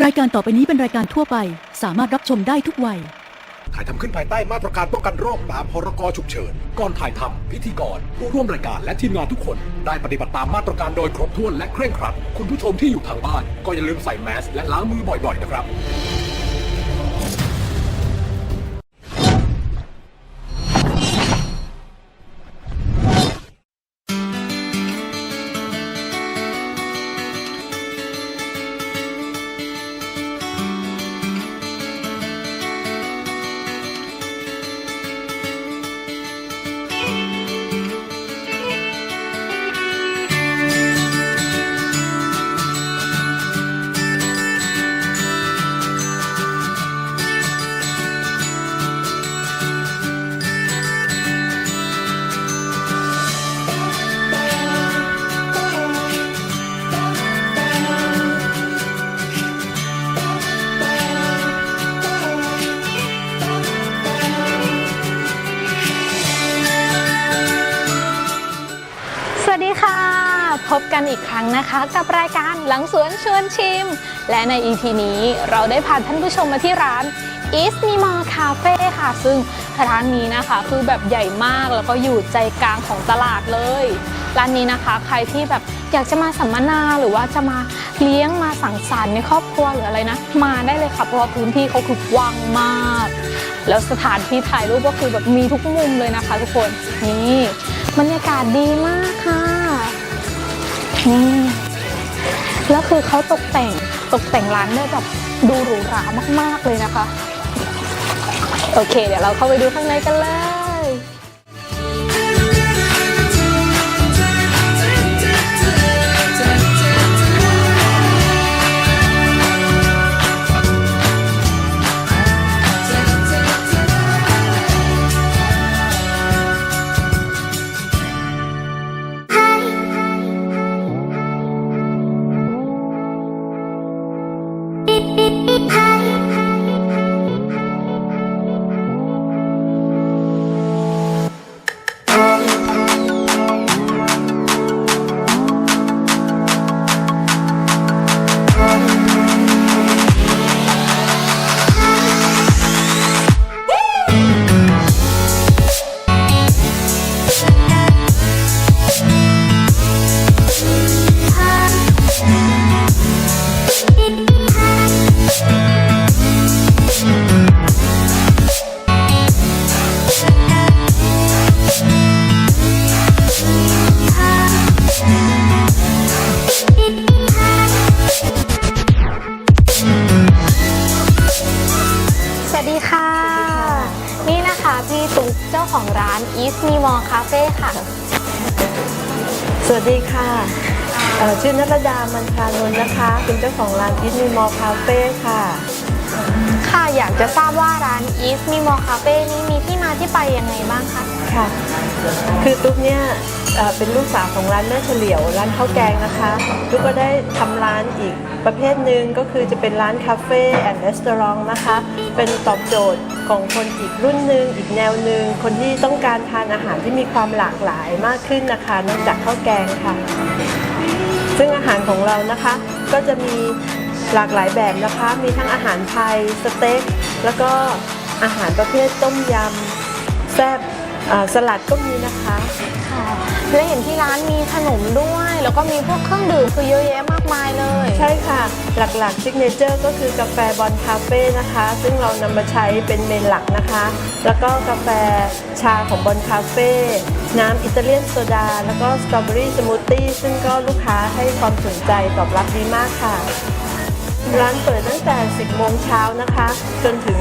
รายการต่อไปนี้เป็นรายการทั่วไป สามารถรับชมได้ทุกวัย ถ่ายทำขึ้นภายใต้มาตรการป้องกันโรคตามพรกฉุกเฉิน ก่อนถ่ายทำพิธีกรผู้ร่วมรายการและทีมงานทุกคน ได้ปฏิบัติตามมาตรการโดยครบถ้วนและเคร่งครัด คุณผู้ชมที่อยู่ทางบ้าน ก็อย่าลืมใส่แมสและล้างมือบ่อยๆนะครับ นอีกครั้งนะคะ กับรายการหลังสวนชวนชิม และใน EP นี้เราได้พาท่านผู้ชมมาที่ร้าน East m i m o Cafe ค่ะ ซึ่งร้านนี้นะคะคือแบบใหญ่มากแล้วก็อยู่ใจกลางของตลาดเลย ร้านนี้นะคะใครที่แบบอยากจะมาสัมมนาหรือว่าจะมาเลี้ยงมาสังสรรค์ในครอบครัวหรืออะไรนะ มาได้เลยค่ะเพราะว่าพื้นที่เขาคือกว้างมาก แล้วสถานที่ถ่ายรูปก็คือแบบมีทุกมุมเลยนะคะ ทุกคนนี่บรรยากาศดีมากค่ะ นี่แล้วคือเขาตกแต่งตกแต่งร้านได้แบบดูหรูหรามาก ๆ เลยนะคะ โอเค เดี๋ยวเราเข้าไปดูข้างในกันเลย วัสดีค่ะเอ่อชื่อนัทดา มันพานนท์นะคะ เป็นเจ้าของร้านอินมีมอลคาเฟ่ค่ะ ค่ะอยากจะทราบว่าร้าน East m i m o Cafe นี้มีที่มาที่ไปยังไงบ้างคะ ค่ะ คือตุ๊กเนี่ยเอ่อเป็นลูกสาวของร้านแม่เฉลียว ร้านข้าวแกงนะคะ ตุ๊กก็ได้ทำร้านอีกประเภทหนึ่งก็คือจะเป็นร้านคาเฟ่แอนด์รีสอร์ทนะคะ เป็นตอบโจทย์ของคนอีกรุ่นหนึ่งอีกแนวหนึ่งคนที่ต้องการทานอาหารที่มีความหลากหลายมากขึ้นนะคะนอกจากข้าวแกงค่ะ ซึ่งอาหารของเรานะคะก็จะมีหลากหลายแบบนะคะ มีทั้งอาหารไทยสเต็กแล้วก็อาหารประเภทต้มยำแซ่บ อ่าสลัดก็มีนะคะ ค่ะและเห็นที่ร้านมีขนมด้วย แล้วก็มีพวกเครื่องดื่มคือเยอะแยะมากมายเลยใช่ค่ะ หลักๆซิกเนเจอร์ก็คือกาแฟบอลคาเฟ่นะคะ ซึ่งเรานำมาใช้เป็นเมนหลักนะคะ แล้วก็กาแฟชาของบอลคาเฟ่น้ำอิตาเลียนโซดา แล้วก็สตรอเบอรี่สมูทตี้ซึ่งก็ลูกค้าให้ความสนใจตอบรับดีมากค่ะ ร้านเปิดตั้งแต่ 10 โมงเช้านะคะ จนถึง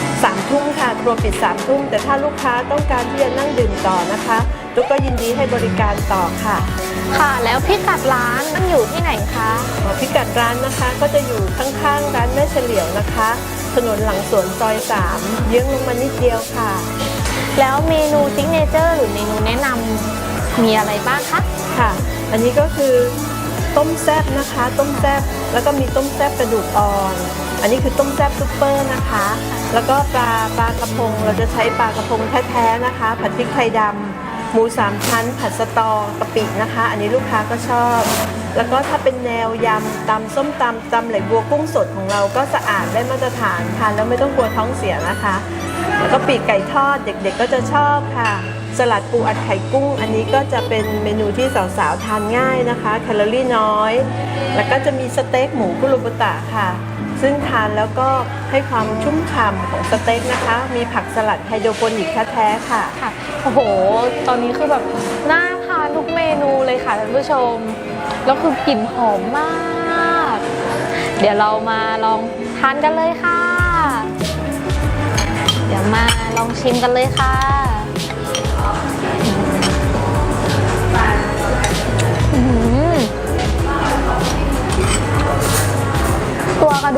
3 ทุ่มค่ะครัวปิด 3 ทุ่ม แต่ถ้าลูกค้าต้องการที่จะนั่งดื่มต่อนะคะตุ๊กก็ยินดีให้บริการต่อค่ะ ค่ะ แล้วพิกัดร้านมันอยู่ที่ไหนคะอ๋อพิกัดร้านนะคะก็จะอยู่ข้างๆร้านแม่เฉลียวนะคะ ถนนหลังสวนซอย 3 เยื้องลงมานิดเดียวค่ะ แล้วเมนูซิกเนเจอร์หรือเมนูแนะนำมีอะไรบ้างคะ ค่ะ อันนี้ก็คือ ต้มแซบนะคะ ต้มแซบแล้วก็มีต้มแซบกระดูกอ่อน อันนี้คือต้มแซบซุปเปอร์นะคะ แล้วก็ปลาปลากระพงเราจะใช้ปลากระพงแท้ๆนะคะ ผัดพริกไทยดำหมูสามชั้น ผัดสตอกะปินะคะ อันนี้ลูกค้าก็ชอบ แล้วก็ถ้าเป็นแนวยำตำส้มตำตำไหลบัวกุ้งสดของเราก็สะอาดได้มาตรฐานทานแล้วไม่ต้องกลัวท้องเสียนะคะ แล้วก็ปีกไก่ทอดเด็กๆก็จะชอบค่ะ สลัดปูอัดไข่กุ้ง อันนี้ก็จะเป็นเมนูที่สาวๆ ทานง่ายนะคะ แคลอรี่น้อย แล้วก็จะมีสเต็กหมูกุรุบตะค่ะ ซึ่งทานแล้วก็ให้ความชุ่มฉ่ำของสเต็กนะคะ มีผักสลัดไฮโดรโปนิกแท้ๆค่ะ ค่ะ โอ้โห ตอนนี้คือแบบน่าทานทุกเมนูเลยค่ะท่านผู้ชม แล้วคือกลิ่นหอมมาก เดี๋ยวเรามาลองทานกันเลยค่ะ เดี๋ยวมาลองชิมกันเลยค่ะ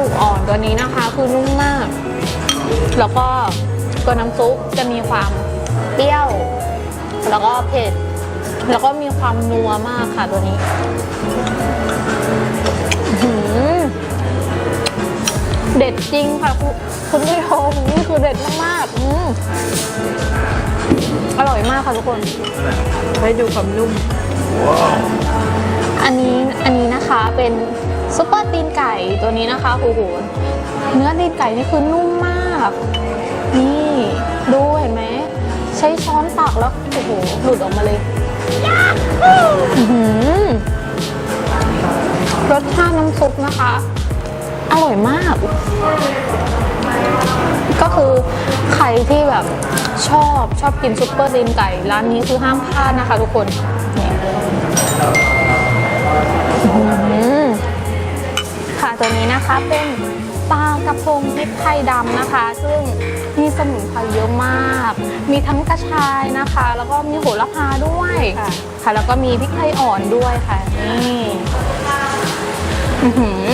กระดูกอ่อนตัวนี้นะคะ คือนุ่มมาก แล้วก็ตัวน้ำซุปจะมีความเปรี้ยว แล้วก็เผ็ด แล้วก็มีความนัวมากค่ะตัวนี้อื้อหือเด็ดจริงค่ะคุณคุณผู้ชมนี่คือเด็ดมากๆอืมอร่อยมากค่ะทุกคนให้ดูความนุ่ม อันนี้อันนี้นะคะเป็น ซุปเปอร์ตีนไก่ตัวนี้นะคะโอ้โหเนื้อตีนไก่นี่คือนุ่มมาก นี่ดูเห็นไหม ใช้ช้อนตักแล้วโอ้โหหลุดออกมาเลยรสชาติน้ำซุปนะคะ อร่อยมาก ก็คือใครที่แบบชอบชอบกินซุปเปอร์ตีนไก่ ร้านนี้คือห้ามพลาดนะคะทุกคนนี่อืมค่ะ ตัวนี้นะคะเป็นปลากระพงพริกไทยดำนะคะ ซึ่งมีสมุนไพรเยอะมาก มีทั้งกระชายนะคะ แล้วก็มีโหระพาด้วยค่ะ ค่ะ แล้วก็มีพริกไทยอ่อนด้วยค่ะ นี่อื้อหือ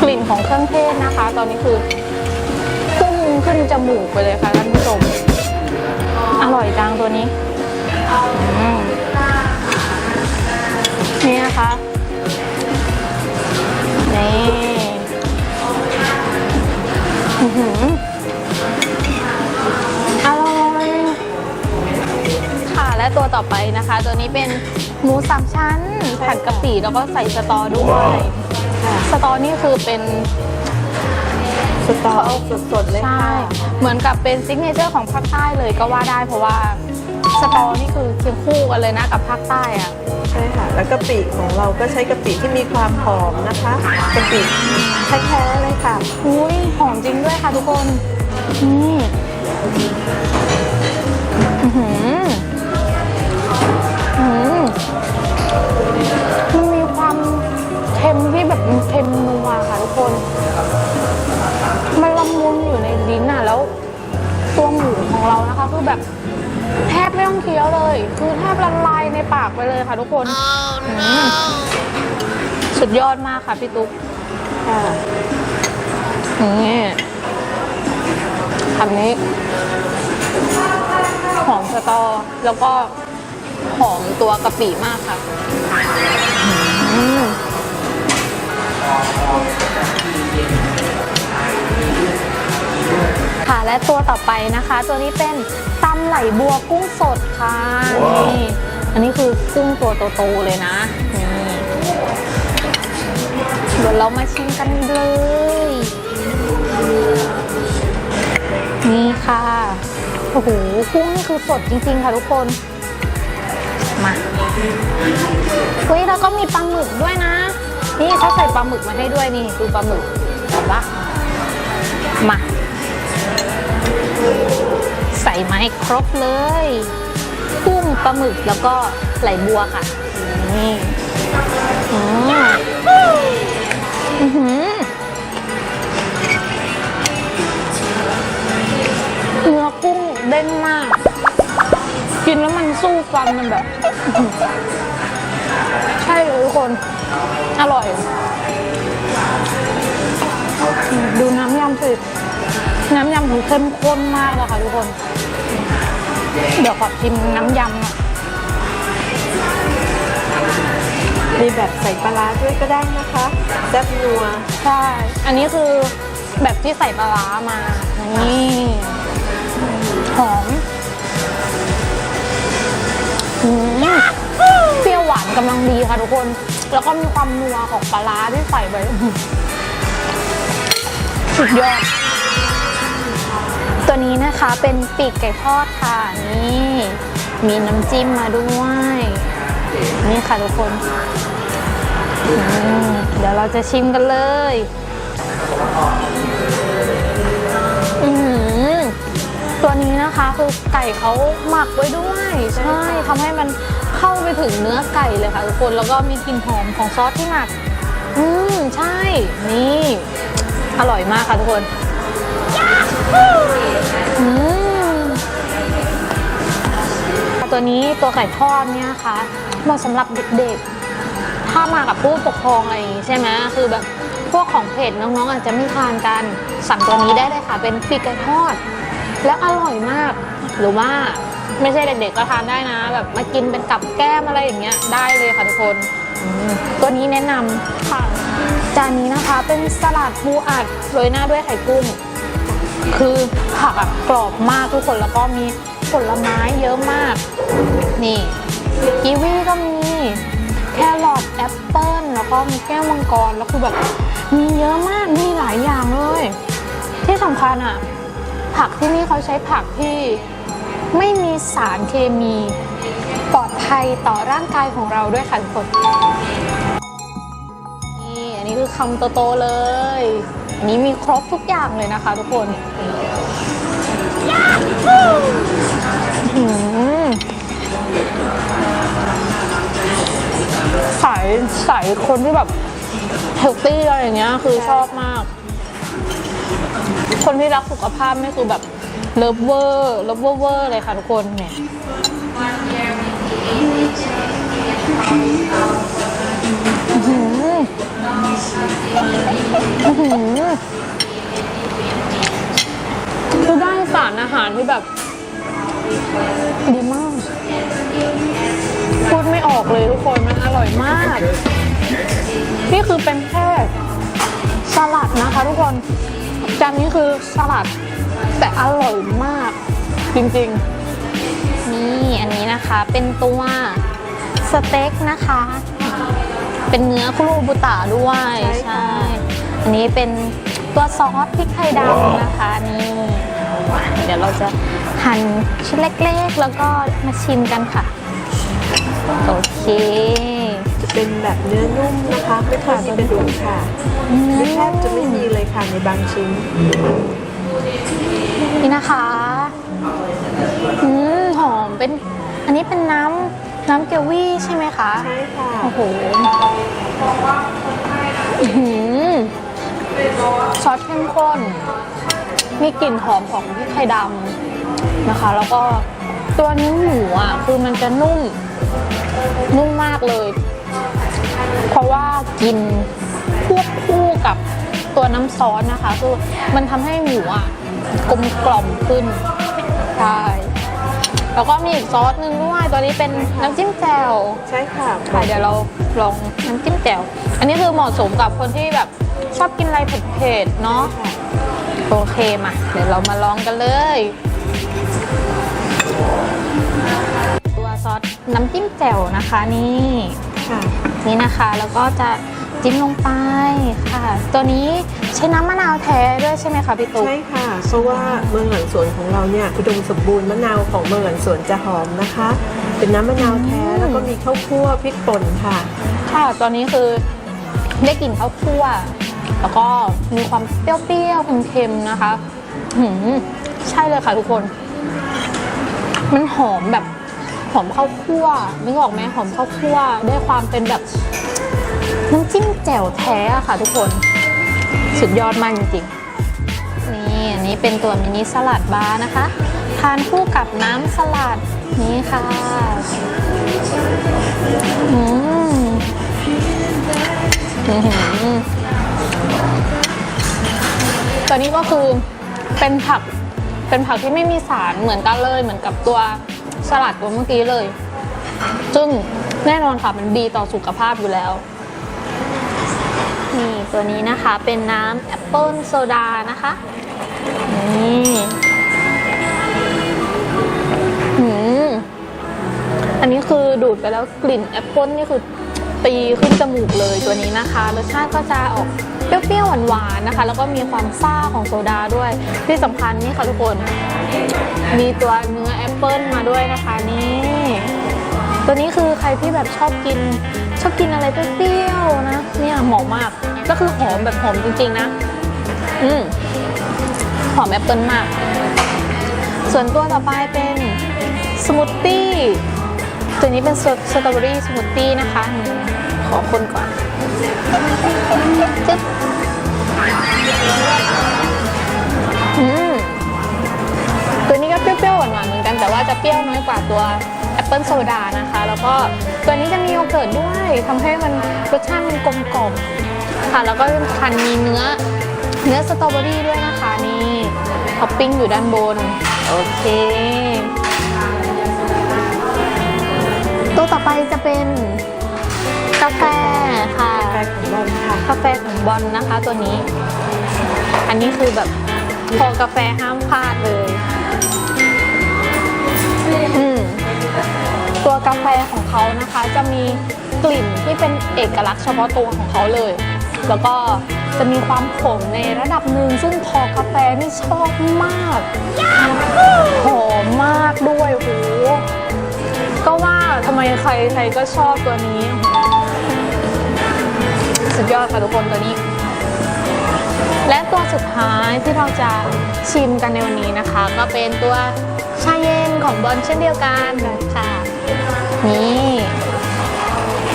กลิ่นของเครื่องเทศนะคะ ตอนนี้คือพุ่งขึ้นจมูกไปเลยค่ะท่านผู้ชม อร่อยจังตัวนี้อืมนี่นะคะ นี่อื้อหืออร่อย ค่ะ และตัวต่อไปนะคะ ตัวนี้เป็นหมูสามชั้น ผัดกะปิแล้วก็ใส่สตอด้วยสตอนี่คือเป็นสตอสดๆเลยใช่ค่ะ เหมือนกับเป็นซิกเนเจอร์ของภาคใต้เลยก็ว่าได้เพราะว่า สตอนี่คือเคียงคู่กันเลยนะกับภาคใต้อะใช่ค่ะ แล้วกะปิของเราก็ใช้กะปิที่มีความหอมนะคะกะปิแท้ๆเลยค่ะอุ้ยหอมจริงด้วยค่ะทุกคนนี่อื้อหืออื้อหือมันมีความเค็มที่แบบมันเค็มนัวค่ะทุกคน มันละมุนอยู่ในลิ้นอะแล้วตัวหมูของเรานะคะคือแบบ แทบไม่ต้องเคี้ยวเลย คือแทบละลายในปากไปเลยค่ะทุกคนมสุดยอดมากค่ะพี่ตุ๊กค่ะนี่คำนี้ หอมสตอ แล้วก็หอมตัวกะปิมากค่ะอืมค่ะและตัวต่อไปนะคะ ตัวนี้เป็นตำ ไหลบัวกุ้งสดค่ะนี่อันนี้คือกุ้งตัวโตๆเลยนะนี่เดี๋ยวเรามาชิมกันเลย นี่ค่ะโอ้โหกุ้งนี่คือสดจริงๆ ค่ะทุกคน มาเฮ้ยแล้วก็มีปลาหมึกด้วยนะ นี่เขาใส่ปลาหมึกมาให้ด้วยนี่ดูปลาหมึกเห็นปะมา ใส่มาให้ครบเลยกุ้งปลาหมึกแล้วก็ไหลบัวค่ะนี่อืมอื้อหือเนื้อกุ้งเด้งมาก กินแล้วมันสู้ฟันมันแบบ ใช่เลยทุกคน อร่อย ดูน้ำยำสิน้ำยำคือเข้มข้นมากเลยค่ะทุกคน เดี๋ยวขอชิมน้ำยำหน่อยมีแบบใส่ปลาร้าด้วยก็ได้นะคะแซ่บนัวใช่อันนี้คือแบบที่ใส่ปลาร้ามา นี่ หอมเปรี้ยวหวานกำลังดีค่ะทุกคน แล้วก็มีความนัวของปลาร้าที่ใส่ไปสุดยอด ตัวนี้นะคะเป็นปีกไก่ทอดค่ะนี่มีน้ำจิ้มมาด้วย นี่ค่ะทุกคนเดี๋ยวเราจะชิมกันเลยตัวนี้นะคะคือไก่เขาหมักไว้ด้วย ใช่ทำให้มันเข้าไปถึงเนื้อไก่เลยค่ะทุกคนแล้วก็มีกลิ่นหอมของซอสที่หมัก อืมใช่ นี่ อร่อยมากค่ะทุกคน ตัวนี้ตัวไก่ทอดเนี่ยนะคะเหมาะสำหรับเด็กๆ ถ้ามากับผู้ปกครองอะไรอย่างงี้ใช่ไหมคือแบบพวกของเผ็ดน้องๆอาจจะไม่ทานกันสั่งตัวนี้ได้เลยค่ะ เป็นปีกไก่ทอด แล้วอร่อยมาก หรือว่าไม่ใช่เด็กๆก็ทานได้นะ แบบมากินเป็นกับแก้มอะไรอย่างเงี้ยได้เลยค่ะทุกคนตัวนี้แนะนำค่ะจานนี้นะคะเป็นสลัดปูอัดโรยหน้าด้วยไข่กุ้ง คือผักอะกรอบมากทุกคนแล้วก็มีผลไม้เยอะมาก นี่กีวีก็มีแครอทแอปเปิ้ลแล้วก็มีแก้วมังกรแล้วคือแบบมีเยอะมากมีหลายอย่างเลย ที่สำคัญอะผักที่นี่เขาใช้ผักที่ไม่มีสารเคมีปลอดภัยต่อร่างกายของเราด้วยค่ะทุกคนนี่อันนี้คือคำโตๆเลย อันนี้มีครบทุกอย่างเลยนะคะทุกคนอื้อหือสายสายคนที่แบบเฮลตี้อะไรอย่างเงี้ย คือชอบมาก คนที่รักสุขภาพนี่คือแบบเลิฟเวอร์เลิฟเวอร์เวอร์เลยค่ะทุกคนเนี่ยอื้อหือ อื้อหือคือได้สารอาหารที่แบบดีมาก พูดไม่ออกเลยทุกคนมันอร่อยมาก นี่คือเป็นแค่สลัดนะคะทุกคน จานนี้คือสลัด แต่อร่อยมาก จริงๆ นี่อันนี้นะคะเป็นตัวสเต็กนะคะ เป็นเนื้อคุโรบุตะด้วยใช่ค่ะอันนี้เป็นตัวซอสพริกไทยดำนะคะนี่เดี๋ยวเราจะหั่นชิ้นเล็กๆ แล้วก็มาชิมกันค่ะ โอเค จะเป็นแบบเนื้อนุ่มนะคะ ไม่ค่อยมีกระดูกค่ะไม่แทบจะไม่มีเลยค่ะในบางชิ้น นี่นะคะ อืมหอมเป็น อันนี้เป็นน้ำ น้ำเกลวี่ใช่ไหมคะ ใช่ค่ะ โอ้โหอื้อหือซอสเข้มข้น มีกลิ่นหอมของพริกไทยดำนะคะ แล้วก็ตัวเนื้อหมูอะ คือมันจะนุ่ม นุ่มมากเลย เพราะว่ากินควบคู่กับตัวน้ำซอสนะคะ คือมันทำให้หมูอะกลมกล่อมขึ้นใช่ แล้วก็มีอีกซอสหนึ่งด้วย ตัวนี้เป็นน้ำจิ้มแจ่วใช่ค่ะค่ะเดี๋ยวเราลองน้ำจิ้มแจ่ว อันนี้คือเหมาะสมกับคนที่แบบชอบกินอะไรเผ็ดๆเนาะค่ะโอเคมา เดี๋ยวเรามาลองกันเลย ตัวซอสน้ำจิ้มแจ่วนะคะนี่ ค่ะ นี่นะคะแล้วก็จะ จิ้มลงไปค่ะ ตัวนี้ใช้น้ำมะนาวแท้ด้วยใช่ไหมคะพี่ตุ๊ก ใช่ค่ะ เพราะว่าเมืองหลังสวนของเราเนี่ยอุดมสมบูรณ์มะนาวของเมืองหลังสวนจะหอมนะคะ เป็นน้ำมะนาวแท้แล้วก็มีข้าวคั่วพริกป่นค่ะ ค่ะตอนนี้คือได้กลิ่นข้าวคั่ว แล้วก็มีความเปรี้ยวๆเค็มๆนะคะหืมใช่เลยค่ะทุกคน มันหอมแบบหอมข้าวคั่วนึกออกไหมหอมข้าวคั่วได้ความเป็นแบบ น้ำจิ้มแจ่วแท้ค่ะทุกคน สุดยอดมากจริงๆ นี่อันนี้เป็นตัวมินิสลัดบาร์นะคะ ทานคู่กับน้ำสลัดนี้ค่ะอืมอื้อหือตัวนี้ก็คือเป็นผักเป็นผักที่ไม่มีสารเหมือนกันเลย เหมือนกับตัวสลัดตัวเมื่อกี้เลย ซึ่งแน่นอนค่ะมันดีต่อสุขภาพอยู่แล้ว นี่ตัวนี้นะคะเป็นน้ำแอปเปิลโซดานะคะนี่หืมอันนี้คือดูดไปแล้วกลิ่นแอปเปิลนี่คือตีขึ้นจมูกเลยตัวนี้นะคะรสชาติก็จะออกเปรี้ยวๆหวานๆนะคะ แล้วก็มีความซ่าของโซดาด้วย ที่สำคัญนี่ค่ะทุกคน มีตัวเนื้อแอปเปิลมาด้วยนะคะนี่ ตัวนี้คือใครที่แบบชอบกิน ชอบกินอะไรเปรี้ยวๆนะ เนี่ยหอมมาก ก็คือหอมแบบหอมจริงๆนะ อืมหอมแอปเปิลมาก ส่วนตัวต่อไปเป็นสมูทตี้ตัวนี้เป็นสตรอเบอรี่สมูทตี้นะคะ ขอคนก่อนจึ๊บอืมตัวนี้ก็เปรี้ยวๆหวานๆเหมือนกันแต่ว่าจะเปรี้ยวน้อยกว่าตัว ปเปิลโซดานะคะ แล้วก็ตัวนี้จะมีโยเกิร์ตด้วยทำให้มันรสชาติมันกลมกล่อมค่ะ แล้วก็ที่สำคัญมีเนื้อเนื้อสตรอเบอรี่ด้วยนะคะนี่ท็อปปิ้งอยู่ด้านบน โอเคตัวต่อไปจะเป็นกาแฟค่ะแฟของบอลค่ะกาแฟของบอลนะคะตัวนี้ อันนี้คือแบบพอกาแฟห้ามพลาดเลย อืม ตัวกาแฟของเขานะคะ จะมีกลิ่นที่เป็นเอกลักษณ์เฉพาะตัวของเขาเลย แล้วก็จะมีความขมในระดับหนึ่งซึ่งพอกาแฟนี่ชอบมากหอมมากด้วยโหก็ว่าทำไมใครใครก็ชอบตัวนี้ สุดยอดค่ะทุกคนตัวนี้ และตัวสุดท้ายที่เราจะชิมกันในวันนี้นะคะ ก็เป็นตัวชาเย็นของบอลเช่นเดียวกันค่ะ นี่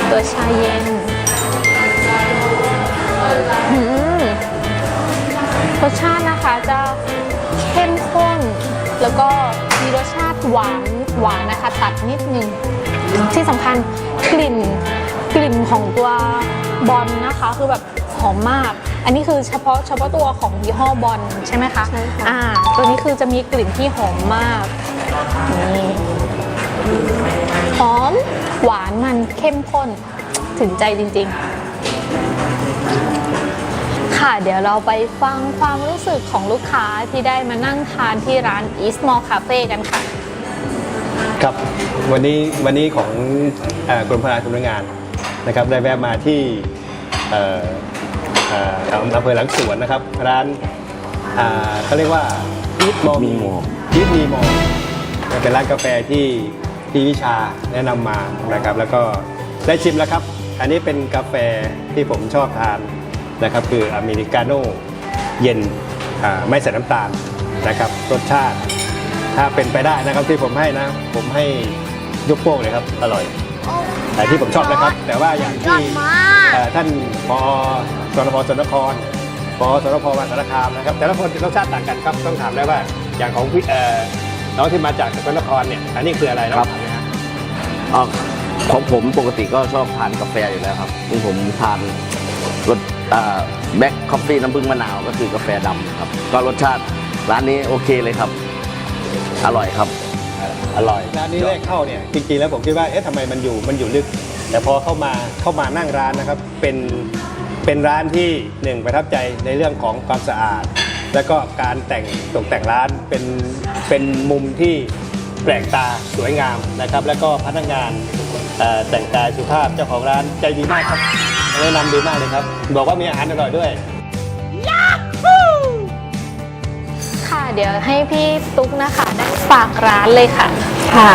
ตัวชาเย็นอืมรสชาตินะคะจะเข้มข้น แล้วก็มีรสชาติหวานหวานนะคะ ตัดนิดนึง ที่สำคัญกลิ่นกลิ่นของตัวบอลนะคะ คือแบบหอมมาก อันนี้คือเฉพาะเฉพาะตัวของยี่ห้อบอลใช่ไหมคะใช่ค่ะอ่าตัวนี้คือจะมีกลิ่นที่หอมมากนี่ หอม หวานมันเข้มข้น ถึงใจจริง ๆ ค่ะเดี๋ยวเราไปฟังความรู้สึกของลูกค้าที่ได้มานั่งทานที่ร้าน East Mall Cafe กันค่ะ ครับวันนี้วันนี้ของเอ่อกรมพนาสำนักงานนะครับได้แวะมาที่เอ่อเอ่ออำเภอหลังสวนนะครับ ร้านอ่าเขาเรียกว่าอีทมอมีมออีทมีมอเป็นร้านกาแฟที่ ที่วิชาแนะนำมานะครับ แล้วก็ได้ชิมแล้วครับ อันนี้เป็นกาแฟที่ผมชอบทานนะครับ คืออเมริกาโน่เย็นอ่าไม่ใส่น้ำตาลนะครับ รสชาติถ้าเป็นไปได้นะครับที่ผมให้นะ ผมให้ยกโป้งเลยครับ อร่อย แต่ที่ผมชอบนะครับ แต่ว่าอย่างที่เอ่อท่านพอสนพสนครพอสนพมาสารคามนะครับ แต่ละคนรสชาติต่างกันครับต้องถามได้ว่าอย่างของพี่เอ่อน้องที่มาจากสกลนครเนี่ยอันนี้คืออะไรน้องครับ อ่าของผมปกติก็ชอบทานกาแฟอยู่แล้วครับซึ่งผมทานรสแบ็คคอฟฟี่น้ำผึ้งมะนาวก็คือกาแฟดำครับ ก็รสชาติร้านนี้โอเคเลยครับ อร่อยครับ อร่อย ร้านนี้แรกเข้าเนี่ยจริงๆแล้วผมคิดว่าเอ๊ะทำไมมันอยู่มันอยู่ลึก แต่พอเข้ามาเข้ามานั่งร้านนะครับเป็นเป็นร้านที่หนึ่งประทับใจในเรื่องของความสะอาด แล้วก็การแต่งตกแต่งร้านเป็นเป็นมุมที่ ปลกตาสวยงามนะครับ แล้วก็พนักงานเอ่อแต่งกายสุภาพเจ้าของร้านใจดีมากครับแนะนำดีมากเลยครับ บอกว่ามีอาหารอร่อยด้วยค่ะเดี๋ยวให้พี่ตุ๊กนะคะได้ฝากร้านเลยค่ะค่ะ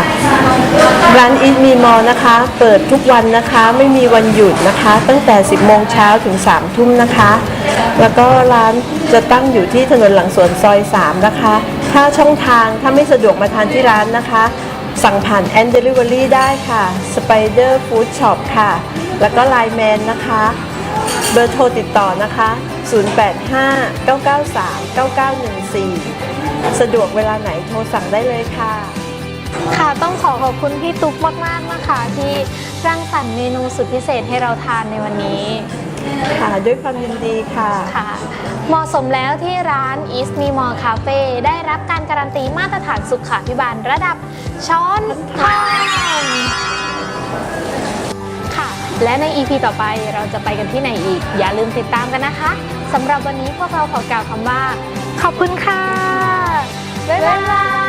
ร้านอีทมีมอนะคะ เปิดทุกวันนะคะไม่มีวันหยุดนะคะ ตั้งแต่ 10 โมงเช้าถึง 3 ทุ่มนะคะ แล้วก็ร้านจะตั้งอยู่ที่ถนนหลังสวนซอย 3 นะคะ ถ้าช่องทางถ้าไม่สะดวกมาทานที่ร้านนะคะ สั่งผ่านแอนเดลิเวอรี่ได้ค่ะ Spider Food Shop ค่ะ แล้วก็ไลน์แมนนะคะ เบอร์โทรติดต่อนะคะ 085-993-9914 สะดวกเวลาไหนโทรสั่งได้เลยค่ะค่ะต้องขอขอบคุณพี่ตุ๊กมาก ๆ นะคะ ที่รังสรรค์เมนูสุดพิเศษให้เราทานในวันนี้ ค่ะด้วยความยินดีค่ะ ค่ะเหมาะสมแล้วที่ร้าน East m e m o r Cafe ได้รับการการันตีมาตรฐานสุขาพิบาลระดับช้อนทองค่ะ และใน EP ต่อไปเราจะไปกันที่ไหนอีก อย่าลืมติดตามกันนะคะสำหรับวันนี้พวกเราขอกล่าวคำว่า ขอบคุณค่ะ บ๊ายบาย